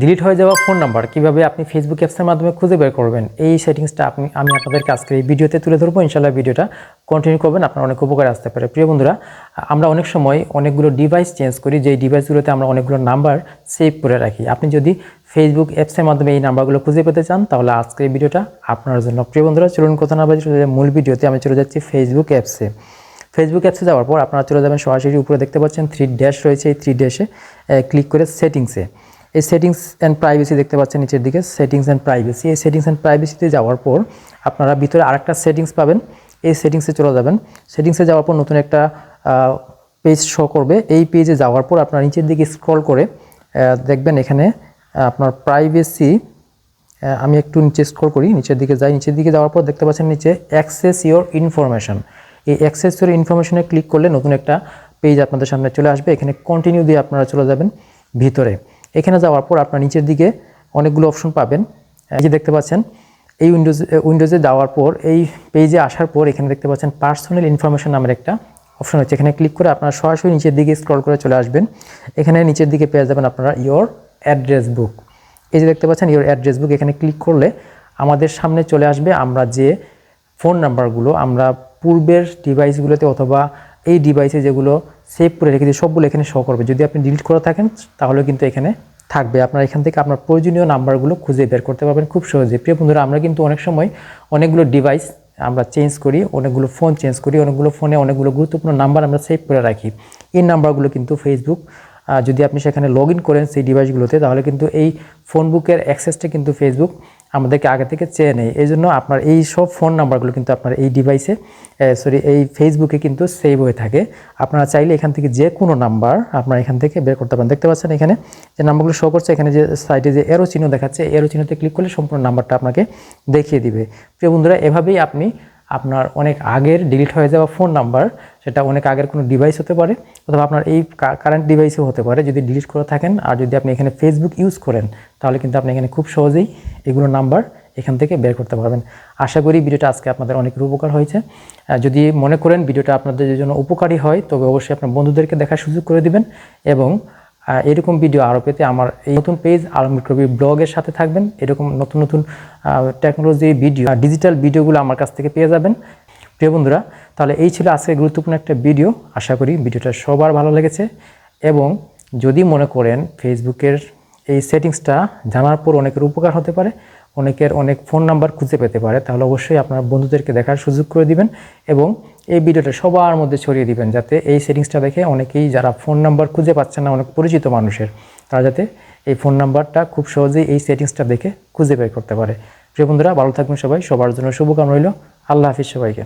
Delete হয়ে যাওয়া phone number কীভাবে আপনি ফেসবুক অ্যাপসের মাধ্যমে খুঁজে বের করবেন, এই সেটিংসটা আপনি আমি আপনাদেরকে আজকে এই ভিডিওতে তুলে ধরবো। ইনশাল্লাহ ভিডিওটা কন্টিনিউ করবেন, আপনার অনেক উপকারে আসতে পারে। প্রিয় বন্ধুরা, আমরা অনেক সময় অনেকগুলো ডিভাইস চেঞ্জ করি, যেই ডিভাইসগুলোতে আমরা অনেকগুলো নাম্বার সেভ করে রাখি। আপনি যদি ফেসবুক অ্যাপসের মাধ্যমে এই নাম্বারগুলো খুঁজে পেতে চান, তাহলে আজকের ভিডিওটা আপনার জন্য। প্রিয় বন্ধুরা, চলুন কথা না বাজে মূল ভিডিওতে। আমি চলে যাচ্ছি ফেসবুক অ্যাপসে ফেসবুক অ্যাপসে যাওয়ার পর আপনারা চলে যাবেন সরাসরি উপরে দেখতে পাচ্ছেন থ্রি ড্যাশ রয়েছে। এই থ্রি ড্যাশে ক্লিক করে সেটিংসে এই সেটিংস অ্যান্ড প্রাইভেসি দেখতে পাচ্ছেন নিচের দিকে সেটিংস অ্যান্ড প্রাইভেসি এই সেটিংস অ্যান্ড প্রাইভেসিতে যাওয়ার পর আপনারা ভিতরে আরেকটা সেটিংস পাবেন। এই সেটিংসে চলে যাবেন। সেটিংসে যাওয়ার পর নতুন একটা পেজ শো করবে। এই পেজে যাওয়ার পর আপনারা নিচের দিকে স্ক্রল করে দেখবেন এখানে আপনার প্রাইভেসি আমি একটু নিচে স্ক্রল করি, নিচের দিকে যাই। নিচের দিকে যাওয়ার পর দেখতে পাচ্ছেন নিচে অ্যাক্সেস ইওর ইনফরমেশন এই অ্যাক্সেস ইওর ইনফরমেশনে ক্লিক করলে নতুন একটা পেজ আপনাদের সামনে চলে আসবে। এখানে কন্টিনিউ দিয়ে আপনারা চলে যাবেন ভিতরে। এখানে যাওয়ার পর আপনার নিচের দিকে অনেকগুলো অপশন পাবেন। এই যে দেখতে পাচ্ছেন, এই উইন্ডোজ উইন্ডোজে যাওয়ার পর, এই পেজে আসার পর এখানে দেখতে পাচ্ছেন পার্সোনাল ইনফরমেশন নামের একটা অপশন হচ্ছে এখানে ক্লিক করে আপনারা সরাসরি নিচের দিকে স্ক্রল করে চলে আসবেন। এখানে নিচের দিকে পেয়ে যাবেন আপনারা ইওর অ্যাড্রেস বুক এই যে দেখতে পাচ্ছেন ইওর অ্যাড্রেস বুক এখানে ক্লিক করলে আমাদের সামনে চলে আসবে আমরা যে ফোন নাম্বারগুলো আমরা পূর্বের ডিভাইসগুলোতে অথবা এই ডিভাইসে যেগুলো সেভ করে রেখেছি, সবগুলো এখানে শো করবে। যদি আপনি ডিলিট করে থাকেন, তাহলে কিন্তু এখানে থাকবে, আপনারা এখান থেকে আপনার প্রয়োজনীয় নাম্বারগুলো খুঁজে বের করতে পারবেন খুব সহজে। প্রিয় বন্ধুরা, আমরা কিন্তু অনেক সময় অনেকগুলো ডিভাইস আমরা চেঞ্জ করি, অনেকগুলো ফোন চেঞ্জ করি, অনেকগুলো ফোনে অনেকগুলো গুরুত্বপূর্ণ নাম্বার আমরা সেভ করে রাখি। এই নাম্বারগুলো কিন্তু ফেসবুক যদি আপনি সেখানে লগ ইন করেন সেই ডিভাইসগুলোতে তাহলে কিন্তু এই ফোন বুকের অ্যাক্সেসটা কিন্তু ফেসবুক আমাদেরকে আগে থেকে চেয়ে নেয়। এই জন্য আপনার এই সব ফোন নাম্বারগুলো কিন্তু আপনার এই ডিভাইসে সরি এই ফেসবুকে কিন্তু সেভ হয়ে থাকে। আপনারা চাইলে এখান থেকে যে কোনো নাম্বার আপনারা এখান থেকে বের করতে পারেন। দেখতে পাচ্ছেন এখানে যে নাম্বারগুলো শো করছে, এখানে যে সাইডে যে এরো চিহ্ন দেখাচ্ছে এরো চিহ্নতে ক্লিক করলে সম্পূর্ণ নাম্বারটা আপনাকে দেখিয়ে দিবে। প্রিয় বন্ধুরা, এভাবেই আপনি আপনার অনেক আগের ডিলিট হয়ে যাওয়া ফোন নাম্বার সেটা অনেক আগের কোনো ডিভাইস হতে পারে, অথবা আপনার এই কারেন্ট ডিভাইসও হতে পারে, যদি ডিলিট করে থাকেন, আর যদি আপনি এখানে ফেসবুক ইউজ করেন, তাহলে কিন্তু আপনি এখানে খুব সহজেই এগুলো নাম্বার এখান থেকে বের করতে পারবেন। আশা করি ভিডিওটা আজকে আপনাদের অনেক উপকার হয়েছে। যদি মনে করেন ভিডিওটা আপনাদের জন্য উপকারী হয়, তবে অবশ্যই আপনার বন্ধুদেরকে দেখার সুযোগ করে দিবেন এবং এরকম ভিডিও আরও পেতে আমার এই নতুন পেজ আর কবি ব্লগের সাথে থাকবেন। এরকম নতুন নতুন টেকনোলজি ভিডিও ডিজিটাল ভিডিওগুলো আমার কাছ থেকে পেয়ে যাবেন। প্রিয় বন্ধুরা, তাহলে এই ছিল আজকে গুরুত্বপূর্ণ একটা ভিডিও আশা করি ভিডিওটা সবার ভালো লেগেছে। এবং যদি মনে করেন ফেসবুকের এই সেটিংসটা জানার পর অনেকের উপকার হতে পারে অনেকের অনেক ফোন নাম্বার খুঁজে পেতে পারে, তাহলে অবশ্যই আপনার বন্ধুদেরকে দেখার সুযোগ করে দিবেন এবং এই ভিডিওটা সবার মধ্যে ছড়িয়ে দিবেন যাতে এই সেটিংসটা দেখে অনেকেই যারা ফোন নাম্বার খুঁজে পাচ্ছেন না, অনেক পরিচিত মানুষের, তারা যাতে এই ফোন নাম্বারটা খুব সহজেই এই সেটিংসটা দেখে খুঁজে বের করতে পারে। প্রিয় বন্ধুরা, ভালো থাকবেন সবাই, সবার জন্য শুভকামনা রইল। আল্লাহ হাফিজ সবাইকে।